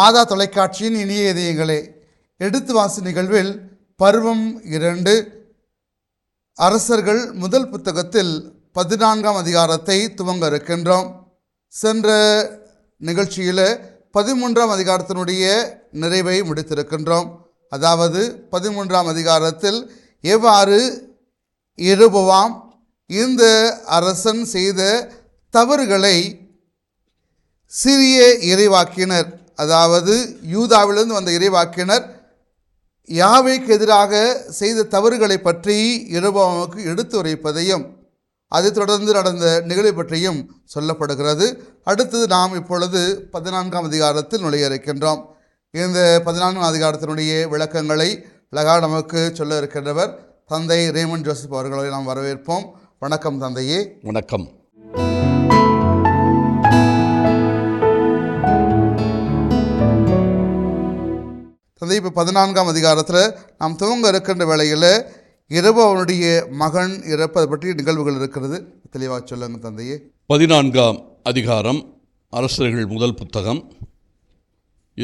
மாதா தொலைக்காட்சியின் இனிய இதயங்களே எடுத்து வாசி நிகழ்வில் பருவம் இரண்டு. அரசர்கள் முதல் புத்தகத்தில் பதினான்காம் அதிகாரத்தை துவங்க இருக்கின்றோம். சென்ற நிகழ்ச்சியில் பதிமூன்றாம் அதிகாரத்தினுடைய நிறைவை முடித்திருக்கின்றோம். அதாவது பதிமூன்றாம் அதிகாரத்தில் எவ்வாறு இருபவாம் இந்த அரசன் செய்த தவறுகளை சிறிய இறைவாக்கினர் அதாவது யூதாவிலிருந்து வந்த இறைவாக்கினர் யாவைக்கு எதிராக செய்த தவறுகளை பற்றி இரபாமுக்கு எடுத்துரைப்பதையும் அதைத் தொடர்ந்து நடந்த நிகழ்வு பற்றியும் சொல்லப்படுகிறது. அடுத்தது நாம் இப்பொழுது பதினான்காம் அதிகாரத்தில் நுழைய இருக்கின்றோம். இந்த பதினான்காம் அதிகாரத்தினுடைய விளக்கங்களை அழகாக நமக்கு சொல்ல இருக்கின்றவர் தந்தை ரேமன் ஜோசப் அவர்களை நாம் வரவேற்போம். வணக்கம் தந்தையே. வணக்கம். தந்தை இப்போ பதினான்காம் அதிகாரத்தில் நாம் துவங்க இருக்கின்ற வேளையில் இரவு அவனுடைய மகன் இறப்பது பற்றிய நிகழ்வுகள் இருக்கிறது. தெளிவாக சொல்லுங்க தந்தையே. பதினான்காம் அதிகாரம் அரசர்கள் முதல் புத்தகம்.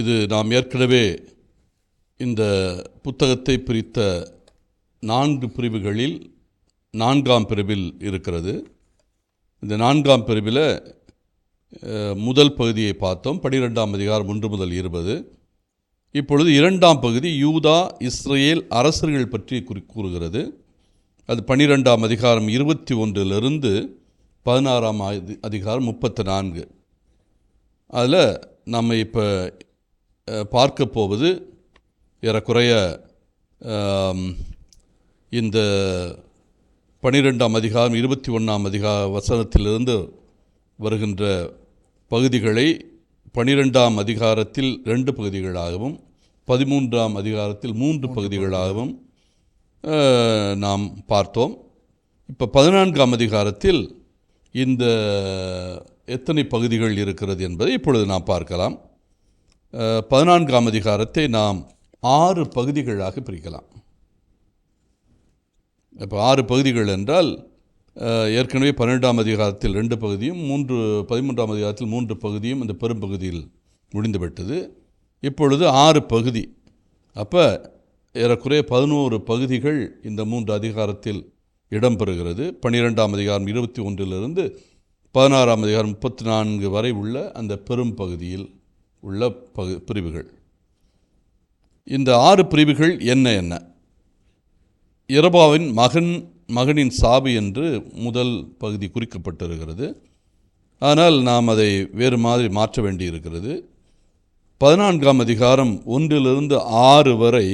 இது நாம் ஏற்கனவே இந்த புத்தகத்தை பிரித்த நான்கு பிரிவுகளில் நான்காம் பிரிவில் இருக்கிறது. இந்த நான்காம் பிரிவில் முதல் பகுதியை பார்த்தோம். பனிரெண்டாம் அதிகாரம் ஒன்று முதல் இருபது. இப்பொழுது இரண்டாம் பகுதி யூதா இஸ்ரேல் அரசர்கள் பற்றி குறி கூறுகிறது. அது பன்னிரெண்டாம் அதிகாரம் இருபத்தி ஒன்றிலிருந்து பதினாறாம் அதிகாரம் முப்பத்தி நான்கு. அதில் நம்ம இப்போ பார்க்க போவது ஏறக்குறைய இந்த பனிரெண்டாம் அதிகாரம் இருபத்தி ஒன்றாம் அதிகார வசனத்திலிருந்து வருகின்ற பகுதிகளை பனிரெண்டாம் அதிகாரத்தில் ரெண்டு பகுதிகளாகவும் பதிமூன்றாம் அதிகாரத்தில் மூன்று பகுதிகளாகவும் நாம் பார்த்தோம். இப்போ பதினான்காம் அதிகாரத்தில் இந்த எத்தனை பகுதிகள் இருக்கிறது என்பதை இப்பொழுது நாம் பார்க்கலாம். பதினான்காம் அதிகாரத்தை நாம் ஆறு பகுதிகளாக பிரிக்கலாம். இப்போ ஆறு பகுதிகள் என்றால் ஏற்கனவே பன்னெண்டாம் அதிகாரத்தில் ரெண்டு பகுதியும் மூன்று பதிமூன்றாம் அதிகாரத்தில் மூன்று பகுதியும் இந்த பெரும்பகுதியில் முடிந்துவிட்டது. இப்பொழுது ஆறு பகுதி. அப்போ ஏறக்குறைய பதினோரு பகுதிகள் இந்த மூன்று அதிகாரத்தில் இடம்பெறுகிறது. பன்னிரெண்டாம் அதிகாரம் இருபத்தி ஒன்றிலிருந்து பதினாறாம் அதிகாரம் முப்பத்தி நான்கு வரை உள்ள அந்த பெரும் பகுதியில் உள்ள பகு பிரிவுகள். இந்த ஆறு பிரிவுகள் என்ன என்ன? இரபாவின் மகன் மகனின் சாபு என்று முதல் பகுதி குறிக்கப்பட்டிருக்கிறது. ஆனால் நாம் அதை வேறு மாதிரி மாற்ற வேண்டியிருக்கிறது. பதினான்காம் அதிகாரம் ஒன்றிலிருந்து ஆறு வரை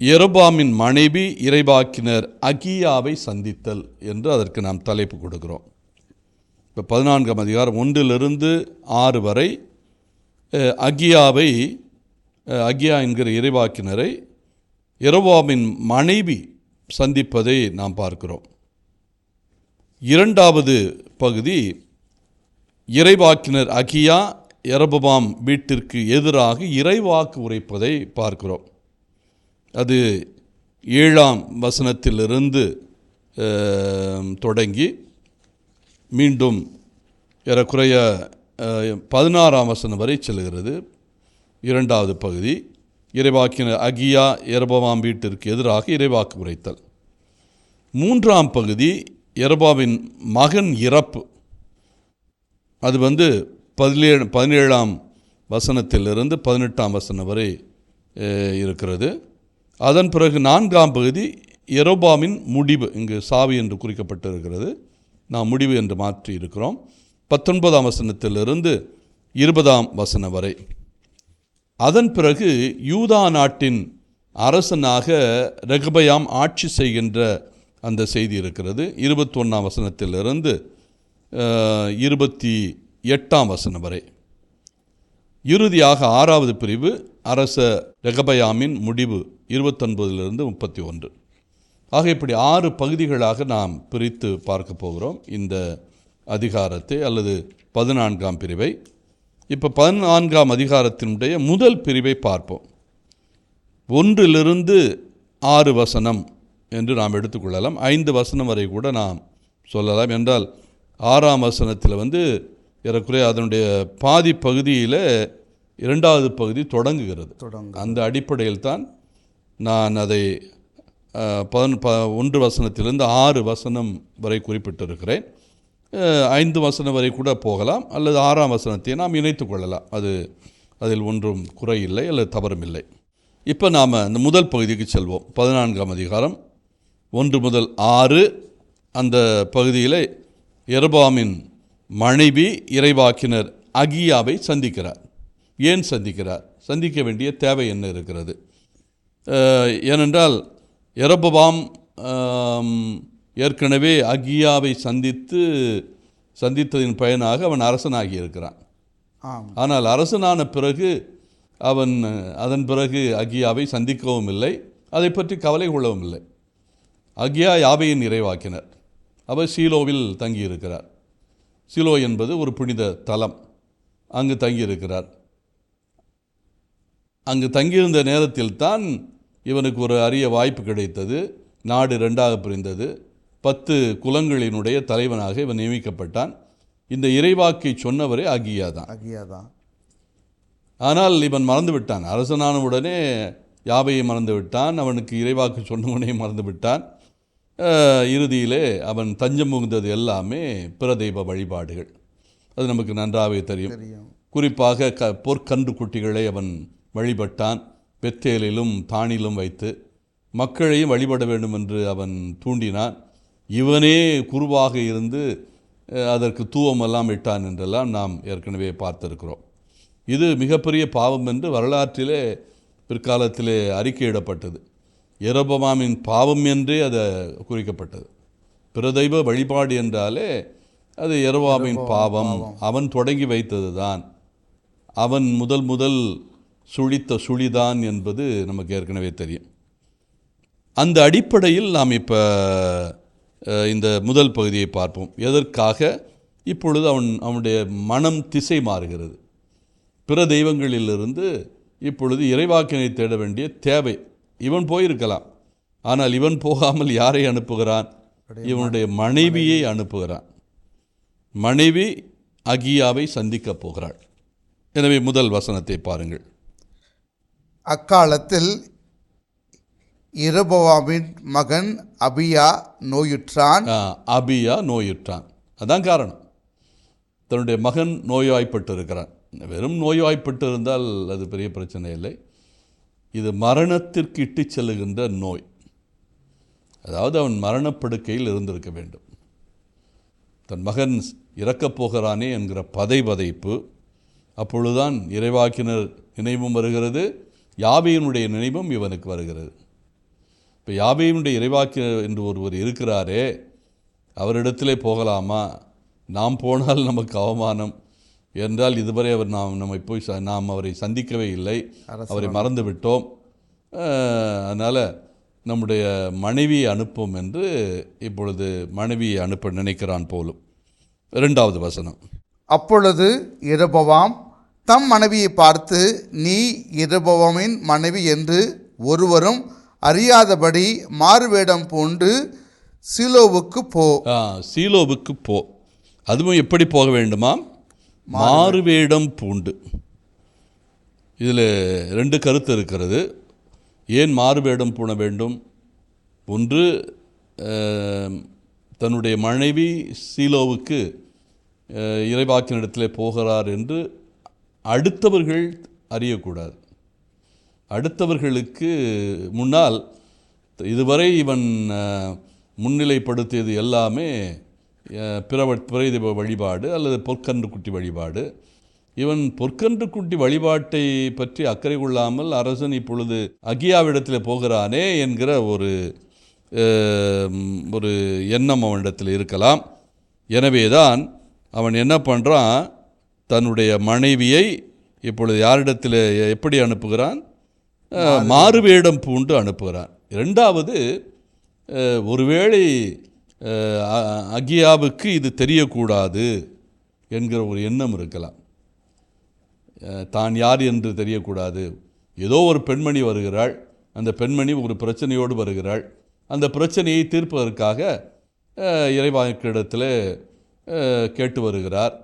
எரபாமின் மனைவி இறைவாக்கினர் அகியாவை சந்தித்தல் என்று அதற்கு நாம் தலைப்பு கொடுக்கிறோம். இப்போ பதினான்காம் அதிகாரம் ஒன்றிலிருந்து ஆறு வரை அகியாவை அகியா என்கிற இறைவாக்கினரை எரபாமின் மனைவி சந்திப்பதை நாம் பார்க்கிறோம். இரண்டாவது பகுதி இறைவாக்கினர் அகியா எரபபாம் வீட்டிற்கு எதிராக இறைவாக்கு உரைப்பதை பார்க்கிறோம். அது ஏழாம் வசனத்திலிருந்து தொடங்கி மீண்டும் ஏறக்குறைய பதினாறாம் வசனம் வரை செல்கிறது. இரண்டாவது பகுதி இறைவாக்கின அகியா எரபாம் வீட்டிற்கு எதிராக இறைவாக்கு உரைத்தல். மூன்றாம் பகுதி எரபாவின் மகன் இறப்பு. அது வந்து பதினேழு பதினேழாம் வசனத்திலிருந்து பதினெட்டாம் வசனம் வரை இருக்கிறது. அதன் பிறகு நான்காம் பகுதி எரோபாமின் முடிவு இங்கு சாவி என்று குறிக்கப்பட்டிருக்கிறது. நாம் முடிவு என்று மாற்றி இருக்கிறோம். பத்தொன்பதாம் வசனத்திலிருந்து இருபதாம் வசனம் வரை. அதன் பிறகு யூதா நாட்டின் அரசனாக ரகுபயாம் ஆட்சி செய்கின்ற அந்த செய்தி இருக்கிறது. இருபத்தொன்னாம் வசனத்திலிருந்து இருபத்தி எட்டாம் வசனம் வரை. இறுதியாக ஆறாவது பிரிவு அரச ரெகபயாமின் முடிவு இருபத்தொன்பதிலிருந்து முப்பத்தி ஒன்று ஆக இப்படி ஆறு பகுதிகளாக நாம் பிரித்து பார்க்க போகிறோம். இந்த அதிகாரத்தை அல்லது பதினான்காம் பிரிவை. இப்போ பதினான்காம் அதிகாரத்தினுடைய முதல் பிரிவை பார்ப்போம். ஒன்றிலிருந்து ஆறு வசனம் என்று நாம் எடுத்துக்கொள்ளலாம் ஐந்து வசனம் வரை கூட நாம் சொல்லலாம். என்றால் ஆறாம் வசனத்தில் வந்து ஏறக்குறைய அதனுடைய பாதி பகுதியில் இரண்டாவது பகுதி தொடங்குகிறது. தொடங்கு அந்த அடிப்படையில் தான் நான் அதை பதினொன்று ப ஒன்று வசனத்திலிருந்து ஆறு வசனம் வரை குறிப்பிட்டிருக்கிறேன். ஐந்து வசனம் வரை கூட போகலாம் அல்லது ஆறாம் வசனத்தை நாம் இணைத்து கொள்ளலாம். அது அதில் ஒன்றும் குறை இல்லை அல்லது தவறும் இல்லை. இப்போ நாம் இந்த முதல் பகுதிக்கு செல்வோம். பதினான்காம் அதிகாரம் ஒன்று முதல் ஆறு. அந்த பகுதியில் எரபாமின் மனைவி இறைவாக்கினர் அகியாவை சந்திக்கிறார். ஏன் சந்திக்கிறார்? சந்திக்க வேண்டிய தேவை என்ன இருக்கிறது? ஏனென்றால் எரபபாம் ஆம், ஏற்கனவே அகியாவை சந்தித்து சந்தித்ததின் பயனாக அவன் அரசனாகி இருக்கிறான். ஆனால் அரசனான பிறகு அவன் அதன் பிறகு அகியாவை சந்திக்கவும் இல்லை. அதை பற்றி கவலை கொள்ளவும் இல்லை. அகியா யாவையின் இறைவாக்கினர்? அவர் சீலோவில் தங்கியிருக்கிறார். சீலோ என்பது ஒரு புனித தலம். அங்கு தங்கியிருக்கிறார். அங்கு தங்கியிருந்த நேரத்தில் தான் இவனுக்கு ஒரு அரிய வாய்ப்பு கிடைத்தது. நாடு ரெண்டாக பிரிந்தது. பத்து குலங்களினுடைய தலைவனாக இவன் நியமிக்கப்பட்டான். இந்த இறைவாக்கை சொன்னவரே அகியா தான் அகியா தான் ஆனால் இவன் மறந்து விட்டான் அரசனான உடனே யாவையை மறந்து விட்டான் அவனுக்கு இறைவாக்கு சொன்னவனையும் மறந்து விட்டான் இறுதியிலே அவன் தஞ்சம் புகுந்தது எல்லாமே பிரதெய்வ வழிபாடுகள். அது நமக்கு நன்றாகவே தெரியும். குறிப்பாக க பொற்கன்று குட்டிகளை அவன் வழிபட்டான். பெத்தேலிலும் தானிலும் வைத்து மக்களையும் வழிபட வேண்டும் என்று அவன் தூண்டினான். இவனே குருவாக இருந்து அதற்கு தூவமெல்லாம் இட்டான் என்றெல்லாம் நாம் ஏற்கனவே பார்த்திருக்கிறோம். இது மிகப்பெரிய பாவம் என்று வரலாற்றிலே பிற்காலத்திலே அறிக்கையிடப்பட்டது. எரபமாமின் பாவம் என்றே அது குறிக்கப்பட்டது. பிரதெய்வ வழிபாடு என்றாலே அது எரபாமின் பாவம். அவன் தொடங்கி வைத்தது தான் அவன் முதல் முதல் சுழித்த சுழிதான் என்பது நமக்கு ஏற்கனவே தெரியும். அந்த அடிப்படையில் நாம் இப்போ இந்த முதல் பகுதியை பார்ப்போம். எதற்காக? இப்பொழுது அவன் அவனுடைய மனம் திசை மாறுகிறது. பிற தெய்வங்களிலிருந்து இப்பொழுது இறைவாக்கினை தேட வேண்டிய தேவை இவன் போயிருக்கலாம். ஆனால் இவன் போகாமல் யாரை அனுப்புகிறான்? இவனுடைய மனைவியை அனுப்புகிறான். மனைவி அகியாவை சந்திக்கப் போகிறாள். எனவே முதல் வசனத்தை பாருங்கள். அக்காலத்தில் இரபோவாமின் மகன் அபியா நோயுற்றான். அபியா நோயுற்றான். அதான் காரணம். தன்னுடைய மகன் நோய்வாய்ப்பட்டு இருக்கிறான் வெறும் நோய்வாய்ப்பட்டு இருந்தால் அது பெரிய பிரச்சனை இல்லை. இது மரணத்திற்கு இட்டு செல்லுகின்ற நோய். அதாவது அவன் மரணப்படுக்கையில் இருந்திருக்க வேண்டும். தன் மகன் இறக்கப் போகிறானே என்கிற பதை பதைப்பு அப்பொழுதுதான் இறைவாக்கினர் நினைவும் வருகிறது யாவையினுடைய நினைவும் இவனுக்கு வருகிறது. இப்போ யாவையினுடைய இறைவாக்கினர் என்று ஒருவர் இருக்கிறாரே அவரிடத்திலே போகலாமா? நாம் போனால் நமக்கு அவமானம். என்றால் இதுவரை அவர் நாம் நம்மை போய் ச- நாம் அவரை சந்திக்கவே இல்லை. அவரை மறந்து விட்டோம் அதனால் நம்முடைய மனைவியை அனுப்பும் என்று இப்பொழுது மனைவியை அனுப்ப நினைக்கிறான் போலும். இரண்டாவது வசனம். அப்பொழுது இரபவாம் தம் மனைவியை பார்த்து நீ இரபவாமின் மனைவி என்று ஒருவரும் அறியாதபடி மாறுவேடம் பூண்டு சிலோவுக்கு போ. சீலோவுக்கு போ. அதுவும் எப்படி போக வேண்டுமா மாறுவேடம் பூண்டு. இதில் ரெண்டு கருத்து இருக்கிறது. ஏன் மாறுவேடம் பூண வேண்டும்? ஒன்று தன்னுடைய மனைவி சீலோவுக்கு அஹ், இறைவாக்கினிடத்திலே போகிறார் என்று அடுத்தவர்கள் அறியக்கூடாது. அடுத்தவர்களுக்கு முன்னால் இதுவரை இவன் முன்னிலைப்படுத்தியது எல்லாமே பிற பிறை தெய்வ வழிபாடு அல்லது பொற்கன்று குட்டி வழிபாடு. இவன் பொற்கன்று குட்டி வழிபாட்டை பற்றி அக்கறை கொள்ளாமல் அரசன் இப்பொழுது அகியாவிடத்தில் போகிறானே என்கிற ஒரு ஒரு எண்ணம் அவனிடத்தில் இருக்கலாம். எனவே தான் அவன் என்ன பண்ணுறான் தன்னுடைய மனைவியை இப்பொழுது யாரிடத்தில் எப்படி அனுப்புகிறான்? மாறுவேடம் பூண்டு அனுப்புகிறான். இரண்டாவது அஹ், ஒருவேளை அகியாவுக்கு இது தெரியக்கூடாது என்கிற ஒரு எண்ணம் இருக்கலாம். தான் யார் என்று தெரியக்கூடாது. ஏதோ ஒரு பெண்மணி வருகிறாள். அந்த பெண்மணி ஒரு பிரச்சனையோடு வருகிறாள். அந்த பிரச்சனையை தீர்ப்பதற்காக இறைவாக்கிடத்தில் கேட்டு வருகிறார்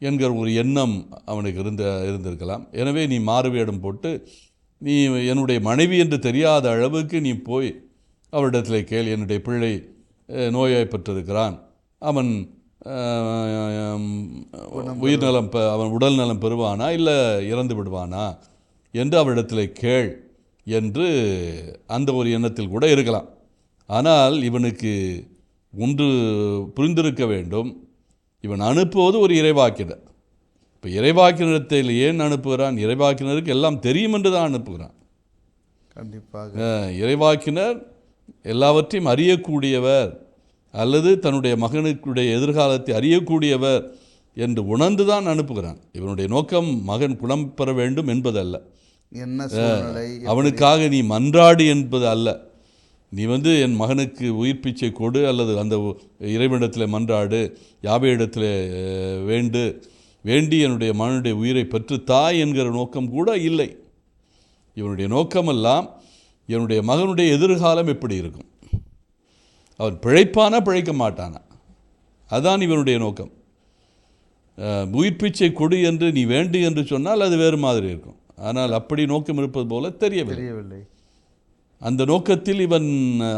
என்கிற ஒரு எண்ணம் அவனுக்கு இருந்த இருந்திருக்கலாம். எனவே நீ மாறுவேடம் போட்டு நீ என்னுடைய மனைவி என்று தெரியாத அளவுக்கு நீ போய் அவரிடத்தில் கேள். என்னுடைய பிள்ளை நோய்வாய்ப்பட்டிருக்கிறான் அவன் உயிர்நலம் பெ- அவன் உடல் நலம் பெறுவானா இல்லை இறந்து விடுவானா என்று அவரிடத்தில் கேள் என்று அந்த ஒரு எண்ணத்தில் கூட இருக்கலாம். ஆனால் இவனுக்கு ஒன்று புரிந்திருக்க வேண்டும். இவன் அனுப்புவது ஒரு இறைவாக்கினர். இப்போ இறைவாக்கினத்தில் ஏன் அனுப்புகிறான்? இறைவாக்கினருக்கு எல்லாம் தெரியும் என்று தான் அனுப்புகிறான். கண்டிப்பாக. இறைவாக்கினர் எல்லாவற்றையும் அறியக்கூடியவர் அல்லது தன்னுடைய மகனுக்குடைய எதிர்காலத்தை அறியக்கூடியவர் என்று உணர்ந்து தான் அனுப்புகிறான். இவனுடைய நோக்கம் மகன் குணம் பெற வேண்டும் என்பதல்ல. என்ன அவனுக்காக நீ மன்றாடு என்பது அல்ல. நீ வந்து என் மகனுக்கு உயிர் பிச்சை கொடு அல்லது அந்த இறைவனிடத்தில் மன்றாடு யாவை இடத்துல வேண்டு வேண்டி என்னுடைய மகனுடைய உயிரை பெற்று தாய் என்கிற நோக்கம் கூட இல்லை. இவனுடைய நோக்கமெல்லாம் என்னுடைய மகனுடைய எதிர்காலம் எப்படி இருக்கும்? அவன் பிழைப்பானா பிழைக்க மாட்டானா? அதான் இவனுடைய நோக்கம். உயிர் பிச்சை கொடு என்று நீ வேண்டு என்று சொன்னால் அது வேறு மாதிரி இருக்கும். ஆனால் அப்படி நோக்கம் இருப்பது போல தெரியவில்லை. தெரியவில்லை. அந்த நோக்கத்தில் இவன்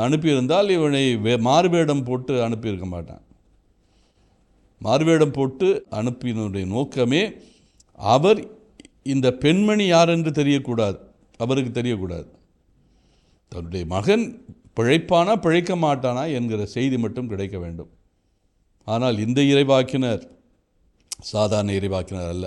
அனுப்பியிருந்தால் இவனை வே மாறுவேடம் போட்டு அனுப்பியிருக்க மாட்டான். மாறுவேடம் போட்டு அனுப்பினுடைய நோக்கமே அவர் இந்த பெண்மணி யார் என்று தெரியக்கூடாது. அவருக்கு தெரியக்கூடாது. தன்னுடைய மகன் பிழைப்பானா பிழைக்க மாட்டானா என்கிற செய்தி மட்டும் கிடைக்க வேண்டும். ஆனால் இந்த இறைவாக்கினர் சாதாரண இறைவாக்கினர் அல்ல.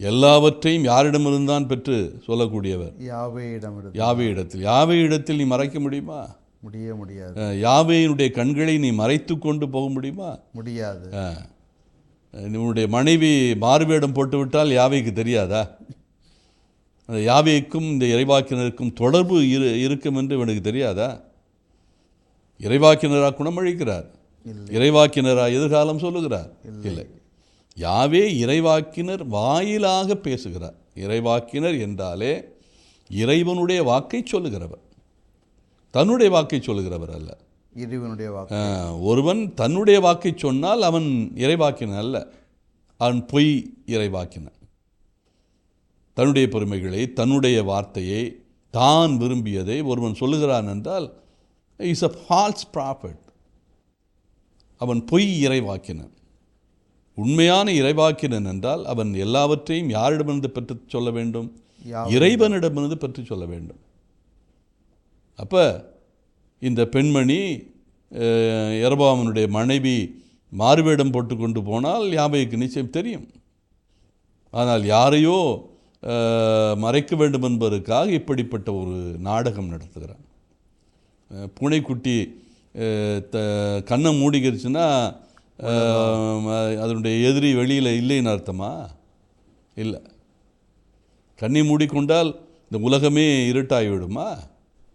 எல்லாவற்றையும் யாரிடமிருந்தான் பெற்று சொல்லக்கூடியவர்? யாவையிடம் யாவே இடத்தில் யாவே இடத்தில் நீ மறைக்க முடியுமா? முடிய முடியாது. யாவேயினுடைய கண்களை நீ மறைத்து கொண்டு போக முடியுமா? முடியாது. உன்னுடைய மனைவி மாறுவேடம் போட்டுவிட்டால் யாவைக்கு தெரியாதா? அந்த யாவேக்கும் இந்த இறைவாக்கினருக்கும் தொடர்பு இரு இருக்கும் என்று இவனுக்கு தெரியாதா? இறைவாக்கினரா குணமளிக்கிறார். இல்லை. இறைவாக்கினரா எதிர்காலம் சொல்லுகிறார். இல்லை. யாவே இறைவாக்கினர் வாயிலாக பேசுகிறார். இறைவாக்கினர் என்றாலே இறைவனுடைய வாக்கை சொல்லுகிறவர். தன்னுடைய வாக்கை சொல்லுகிறவர் அல்ல. இறைவனுடைய வாக்கு. ஒருவன் தன்னுடைய வாக்கை சொன்னால் அவன் இறைவாக்கினன் அல்ல. அவன் பொய் இறைவாக்கினன் தன்னுடைய பெருமைகளை தன்னுடைய வார்த்தையை தான் விரும்பியதை ஒருவன் சொல்லுகிறான் என்றால் இஸ் அ ஃபால்ஸ் ப்ராஃபட் அவன் பொய் இறைவாக்கினன். உண்மையான இறைவாக்கினன் என்றால் அவன் எல்லாவற்றையும் யாரிடமிருந்து பெற்று சொல்ல வேண்டும். இறைவனிடமிருந்து பெற்று சொல்ல வேண்டும். அப்போ இந்த பெண்மணி அஹ், யெரொபெயாமினுடைய மனைவி மாறுவேடம் போட்டு கொண்டு போனால் யாபைக்கு நிச்சயம் தெரியும்? ஆனால் யாரையோ மறைக்க வேண்டும் என்பதற்காக இப்படிப்பட்ட ஒரு நாடகம் நடத்துகிறான் பூனைக்குட்டி த கண்ணை மூடிக்கிருச்சுன்னா அதனுடைய எதிரி வெளியில் இல்லைன்னு அர்த்தமா? இல்லை. கண்ணை மூடிக்கொண்டால் இந்த உலகமே இருட்டாகிவிடுமா?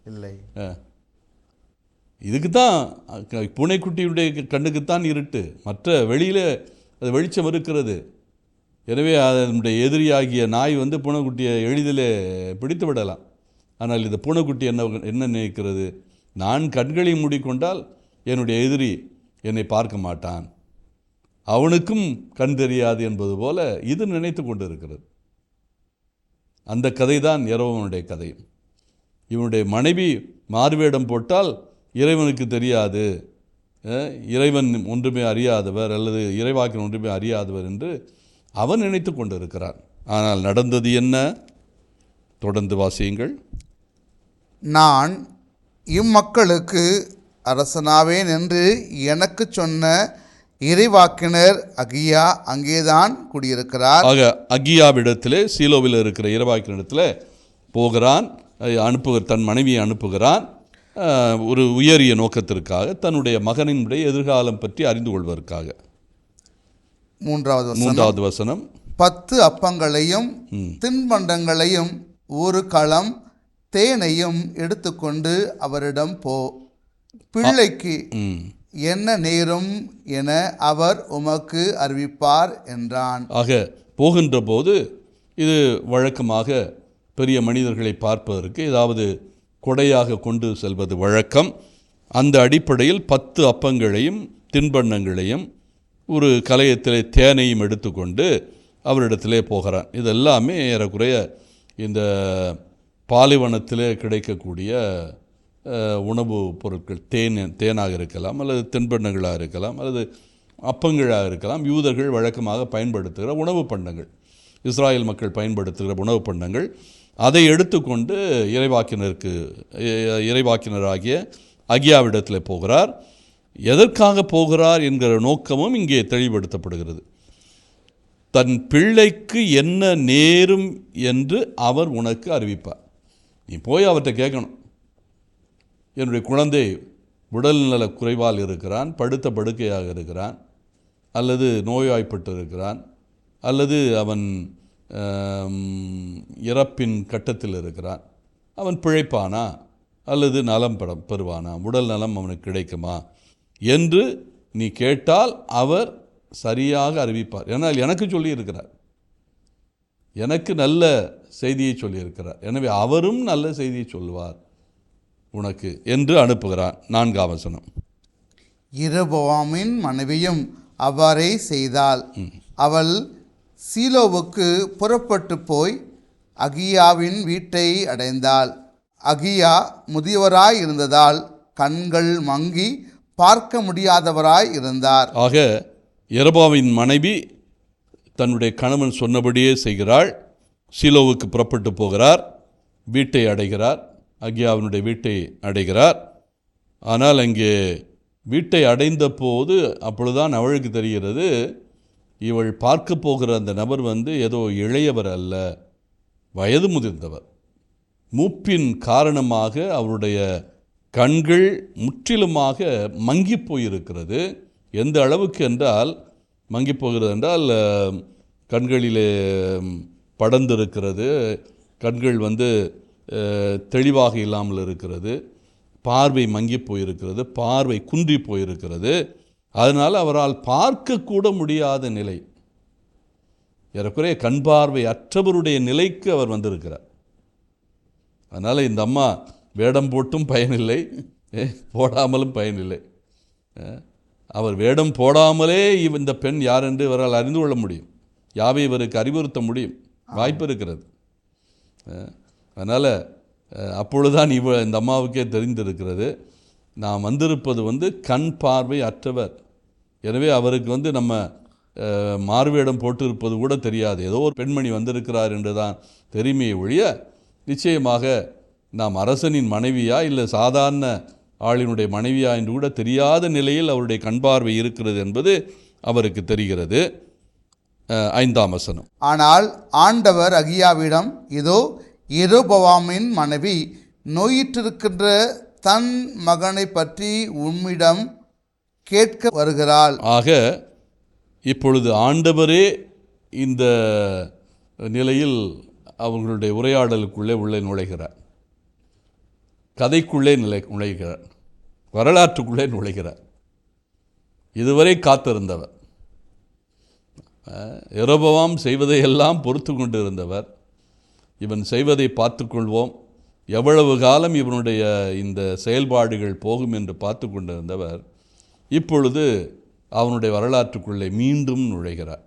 இல்லை. இதுக்கு தான் பூனைக்குட்டியுடைய கண்ணுக்குத்தான் இருட்டு. மற்ற வெளியில் அது வெளிச்சம் இருக்கிறது. எனவே அதனுடைய எதிரியாகிய நாய் வந்து பூனைக்குட்டியை எளிதிலே பிடித்து விடலாம். ஆனால் இந்த பூனைக்குட்டி என்ன என்ன நினைக்கிறது? நான் கண்களை மூடிக்கொண்டால் என்னுடைய எதிரி என்னை பார்க்க மாட்டான். அவனுக்கும் கண் தெரியாது என்பது போல இது நினைத்து கொண்டு இருக்கிறது அந்த கதை தான் இரவனுடைய கதை. இவனுடைய மனைவி மாறுவேடம் போட்டால் இறைவனுக்கு தெரியாது. இறைவன் ஒன்றுமே அறியாதவர் அல்லது இறைவாக்கின் ஒன்றுமே அறியாதவர் என்று அவன் நினைத்து கொண்டு இருக்கிறான் ஆனால் நடந்தது என்ன? தொடர்ந்து வாசியுங்கள். நான் இம்மக்களுக்கு அரசனாவேன் என்று எனக்கு சொன்ன இறைவாக்கினர் அகியா அங்கேதான் குடியிருக்கிறார். ஆக அகியாவிடத்திலே சீலோவில் இருக்கிற இறைவாக்கினிடத்தில் போகிறான் அனுப்புகிற தன் மனைவியை அனுப்புகிறான். ஒரு உயரிய நோக்கத்திற்காக தன்னுடைய மகனினுடைய எதிர்காலம் பற்றி அறிந்து கொள்வதற்காக. மூன்றாவது மூன்றாவது வசனம். பத்து அப்பங்களையும் தின்பண்டங்களையும் ஒரு களம் தேனையும் எடுத்துக்கொண்டு அவரிடம் போ. பிள்ளைக்கு என்ன நேரும் என அவர் உமக்கு அறிவிப்பார் என்றான். ஆக போகின்ற போது இது வழக்கமாக பெரிய மனிதர்களை பார்ப்பதற்கு ஏதாவது கொடையாக கொண்டு செல்வது வழக்கம். அந்த அடிப்படையில் பத்து அப்பங்களையும் தின்பண்டங்களையும் ஒரு கலையத்திலே தேனையும் எடுத்துக்கொண்டு அவரிடத்திலே போகிறான். இதெல்லாமே ஏறக்குறைய இந்த பாலைவனத்திலே கிடைக்கக்கூடிய உணவுப் பொருட்கள் தேன் தேனாக இருக்கலாம் அல்லது தென்பண்ணங்களாக இருக்கலாம் அல்லது அப்பங்களாக இருக்கலாம் யூதர்கள் வழக்கமாக பயன்படுத்துகிற உணவுப் பண்டங்கள். இஸ்ராயல் மக்கள் பயன்படுத்துகிற உணவுப் பண்டங்கள். அதை எடுத்துக்கொண்டு இறைவாக்கினருக்கு இறைவாக்கினராகிய அகியாவிடத்தில் போகிறார். எதற்காக போகிறார் என்கிற நோக்கமும் இங்கே தெளிவுபடுத்தப்படுகிறது. தன் பிள்ளைக்கு என்ன நேரும் என்று அவர் உனக்கு அறிவிப்பார். நீ போய் அவர்கிட்ட கேட்கணும். என்னுடைய குழந்தை உடல்நல குறைவால் இருக்கிறான் படுத்த படுக்கையாக இருக்கிறான் அல்லது நோய்வாய்ப்பட்டு இருக்கிறான் அல்லது அவன் இறப்பின் கட்டத்தில் இருக்கிறான். அவன் பிழைப்பானா? அல்லது நலம் பெற பெறுவானா? உடல் நலம் அவனுக்கு கிடைக்குமா? என்று நீ கேட்டால் அவர் சரியாக அறிவிப்பார். ஏன்னால் எனக்கு சொல்லியிருக்கிறார். எனக்கு நல்ல செய்தியை சொல்லியிருக்கிறார். எனவே அவரும் நல்ல செய்தியை சொல்லுவார் உனக்கு என்று அனுப்புகிறார் நான்காம் வசனம். இரபோவாமின் மனைவியும் அவ்வாறே செய்தாள். அவள் சீலோவுக்கு புறப்பட்டு போய் அகியாவின் வீட்டை அடைந்தாள். அகியா முதியவராய் இருந்ததால் கண்கள் மங்கி பார்க்க முடியாதவராய் இருந்தார். ஆக எரபாவின் மனைவி தன்னுடைய கணவன் சொன்னபடியே செய்கிறாள். சீலோவுக்கு புறப்பட்டு போகிறார். வீட்டை அடைகிறார். அகியாவினுடைய வீட்டை அடைகிறார். ஆனால் அங்கே வீட்டை அடைந்த போது அப்பொழுதுதான் அவளுக்கு தெரிகிறது இவள் பார்க்க போகிற அந்த நபர் வந்து ஏதோ இளையவர் அல்ல வயது முதிர்ந்தவர். மூப்பின் காரணமாக அவருடைய கண்கள் முற்றிலுமாக மங்கி போயிருக்கிறது. எந்த அளவுக்கு என்றால் மங்கி போகிறது என்றால் கண்களிலே படர்ந்திருக்கிறது. கண்கள் வந்து தெளிவாக இல்லாமல் இருக்கிறது. பார்வை மங்கி போயிருக்கிறது. பார்வை குன்றி போயிருக்கிறது. அதனால் அவரால் பார்க்கக்கூட முடியாத நிலை. ஏறக்குறைய கண் பார்வை அற்றவருடைய நிலைக்கு அவர் வந்திருக்கிறார். அதனால் இந்த அம்மா வேடம் போட்டும் பயனில்லை. ஏ, போடாமலும் பயனில்லை. அவர் வேடம் போடாமலே இவ் இந்த பெண் யார் என்று இவரால் அறிந்து கொள்ள முடியும். யாவை இவருக்கு அறிவுறுத்த முடியும்? வாய்ப்பு இருக்கிறது. அதனால் அப்பொழுதுதான் இவ இந்த அம்மாவுக்கே தெரிந்திருக்கிறது. நாம் வந்திருப்பது வந்து கண் பார்வை அற்றவர். எனவே அவருக்கு வந்து நம்ம மார்வேடம் போட்டிருப்பது கூட தெரியாது. ஏதோ ஒரு பெண்மணி வந்திருக்கிறார் என்று தான் தெரியுமே ஒழிய நிச்சயமாக நாம் அரசனின் மனைவியா இல்லை சாதாரண ஆளினுடைய மனைவியா என்று கூட தெரியாத நிலையில் அவருடைய கண் பார்வை இருக்கிறது என்பது அவருக்கு தெரிகிறது. ஐந்தாம் வசனம். ஆனால் ஆண்டவர் அகியாவிடம் இதோ எரோபவாமின் மனைவி நோயிற்றிருக்கின்ற தன் மகனை பற்றி உம்மிடம் கேட்க வருகிறாள். ஆக இப்பொழுது ஆண்டவரே இந்த நிலையில் அவர்களுடைய உரையாடலுக்குள்ளே உள்ளே நுழைகிறார். கதைக்குள்ளே நிலை நுழைகிறார். வரலாற்றுக்குள்ளே நுழைகிறார். இதுவரை காத்திருந்தவர். இரபவாம் செய்வதையெல்லாம் பொறுத்து கொண்டிருந்தவர். இவன் செய்வதை பார்த்துக்கொள்வோம் எவ்வளவு காலம் இவனுடைய இந்த செயல்பாடுகள் போகும் என்று பார்த்து கொண்டிருந்தவர் இப்பொழுது அவனுடைய வரலாற்றுக்குள்ளே மீண்டும் நுழைகிறார்.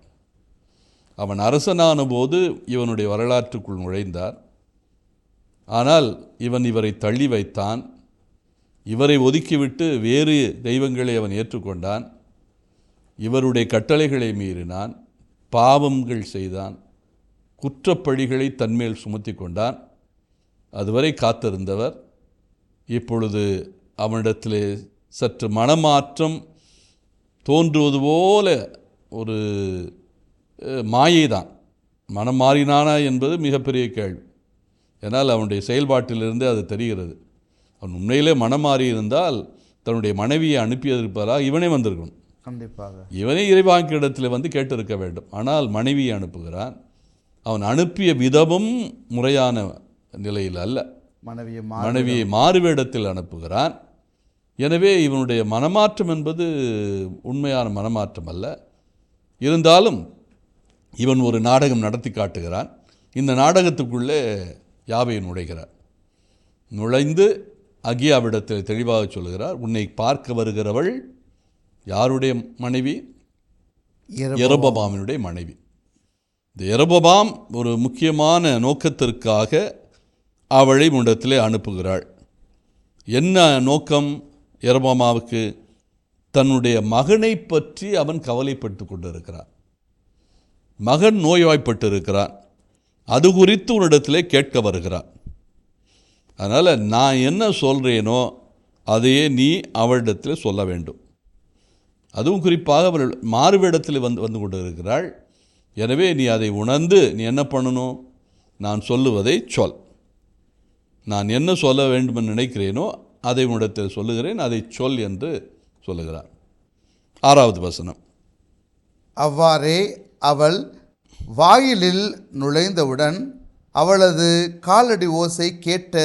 அவன் அரசனான போது இவனுடைய வரலாற்றுக்குள் நுழைந்தார். ஆனால் இவன் இவரை தள்ளி வைத்தான். இவரை ஒதுக்கிவிட்டு வேறு தெய்வங்களை அவன் ஏற்றுக்கொண்டான். இவருடைய கட்டளைகளை மீறினான். பாவங்கள் செய்தான். குற்றப்பழிகளை தன்மேல் சுமத்தி கொண்டான். அதுவரை காத்திருந்தவர். இப்பொழுது அவனிடத்திலே சற்று மனமாற்றம் தோன்றுவது போல ஒரு மாயை மாயைதான். மனம் மாறினானா என்பது மிகப்பெரிய கேள்வி. ஏன்னால் அவனுடைய செயல்பாட்டிலிருந்து அது தெரிகிறது. அவன் உண்மையிலே மனம் மாறி இருந்தால் தன்னுடைய மனைவியை அனுப்பியதற்கு பதிலாக இவனே வந்திருக்கணும். கண்டிப்பாக. இவனே இறைவாக்கிடத்தில் வந்து கேட்டிருக்க வேண்டும். ஆனால் மனைவியை அனுப்புகிறான். அவன் அனுப்பிய விதமும் முறையான நிலையில் அல்ல. மனைவியை மனைவியை மாறுவேடத்தில் அனுப்புகிறான். எனவே இவனுடைய மனமாற்றம் என்பது உண்மையான மனமாற்றம் அல்ல. இருந்தாலும் இவன் ஒரு நாடகம் நடத்தி காட்டுகிறான். இந்த நாடகத்துக்குள்ளே யாவை நுழைகிறார் நுழைந்து அகியாவிடத்தில் தெளிவாக சொல்கிறார் உன்னை பார்க்க வருகிறவள் யாருடைய மனைவி? எரபபாமினுடைய மனைவி. இந்த எரபபாம் ஒரு முக்கியமான நோக்கத்திற்காக அவளை முண்டத்திலே அனுப்புகிறாள். என்ன நோக்கம் எரபமாவுக்கு தன்னுடைய மகனை பற்றி அவன் கவலைப்பட்டு கொண்டிருக்கிறான். மகன் நோய்வாய்ப்பட்டு இருக்கிறான் அது குறித்து உன்னிடத்திலே கேட்க வருகிறார். அதனால் நான் என்ன சொல்கிறேனோ அதையே நீ அவளிடத்தில் சொல்ல வேண்டும். அதுவும் குறிப்பாக அவள் மாறுவிடத்தில் வந்து வந்து கொண்டு இருக்கிறாள் எனவே நீ அதை உணர்ந்து நீ என்ன பண்ணணும்? நான் சொல்லுவதை சொல். நான் என்ன சொல்ல வேண்டும் நினைக்கிறேனோ அதை உன்னிடத்தில் சொல்லுகிறேன். அதை சொல் என்று சொல்லுகிறார். ஆறாவது வசனம். அவ்வாறே அவள் வாயிலில் நுழைந்தவுடன் அவளது காலடி ஓசை கேட்ட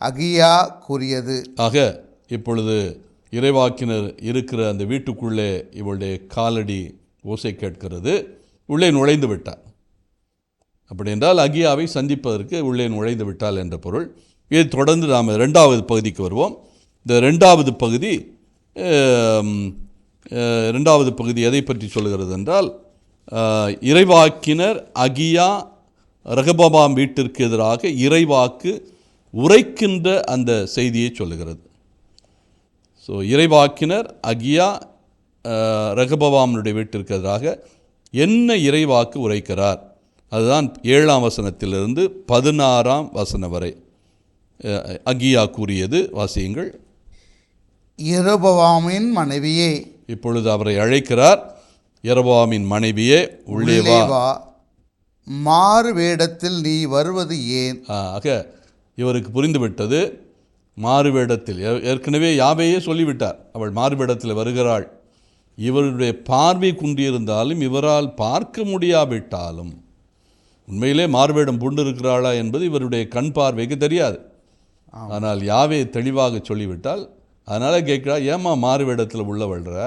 அகியா கூறியது. ஆக இப்பொழுது இறைவாக்கினர் இருக்கிற அந்த வீட்டுக்குள்ளே இவளுடைய காலடி ஓசை கேட்கிறது. உள்ளே நுழைந்து விட்டார். அப்படி என்றால் அகியாவை சந்திப்பதற்கு உள்ளே நுழைந்து விட்டால் என்ற பொருள். இதை தொடர்ந்து நாம் ரெண்டாவது பகுதிக்கு வருவோம். இந்த ரெண்டாவது பகுதி ரெண்டாவது பகுதி எதை பற்றி சொல்கிறது என்றால் இறைவாக்கினர் அகியா ரகபபாம் வீட்டிற்கு எதிராக இறைவாக்கு உரைக்கின்ற அந்த செய்தியை சொல்லுகிறது. ஸோ இறைவாக்கினர் அகியா ரகபவாமனுடைய வீட்டிற்கு எதிராக என்ன இறைவாக்கு உரைக்கிறார்? அதுதான் ஏழாம் வசனத்திலிருந்து பதினாறாம் வசனம் வரை. அகியா கூறியது வாசியுங்கள். எரோபவாமின் மனைவியே. இப்பொழுது அவரை அழைக்கிறார். எரபாமின் மனைவியே உள்ளே வா. மாறு வேடத்தில் நீ வருவது ஏன்? ஆக இவருக்கு புரிந்துவிட்டது மாறுவேடத்தில் ஏற்கனவே யாவையே சொல்லிவிட்டார் அவள் மாறுவேடத்தில் வருகிறாள். இவருடைய பார்வை குன்றியிருந்தாலும் இவரால் பார்க்க முடியாவிட்டாலும் உண்மையிலே மாறுவேடம் பூண்டிருக்கிறாளா என்பது இவருடைய கண் பார்வைக்கு தெரியாது. ஆனால் யாவே தெளிவாக சொல்லிவிட்டால் அதனால் கேட்கிறா ஏம்மா மாறுவேடத்தில் உள்ள வள்ளுற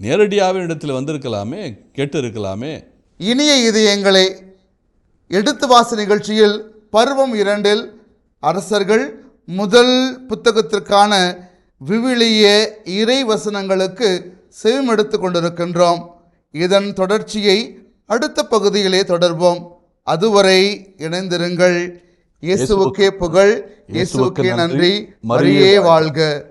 நேரடியாகவே இடத்துல வந்திருக்கலாமே கேட்டு இருக்கலாமே இனிய இதயங்களே எடுத்து வாச நிகழ்ச்சியில் பருவம் இரண்டில் அரசர்கள் முதல் புத்தகத்திற்கான விவிலிய இறை வசனங்களுக்கு செவிமெடுத்து கொண்டிருக்கின்றோம். இதன் தொடர்ச்சியை அடுத்த பகுதியிலே தொடர்வோம். அதுவரை இணைந்திருங்கள். இயேசுவுக்கே புகழ் இயேசுவுக்கே நன்றி. மரியே வாழ்க.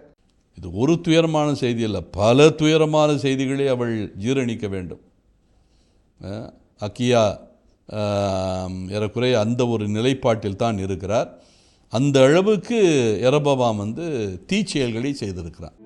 இது ஒரு துயரமான செய்தி அல்ல. பல துயரமான செய்திகளை அவள் ஜீரணிக்க வேண்டும். அக்கியா ஏறக்குறைய அந்த ஒரு நிலைப்பாட்டில் தான் இருக்கிறார். அந்த அளவுக்கு எரபவாம் வந்து தீச்செயல்களை செய்திருக்கிறான்.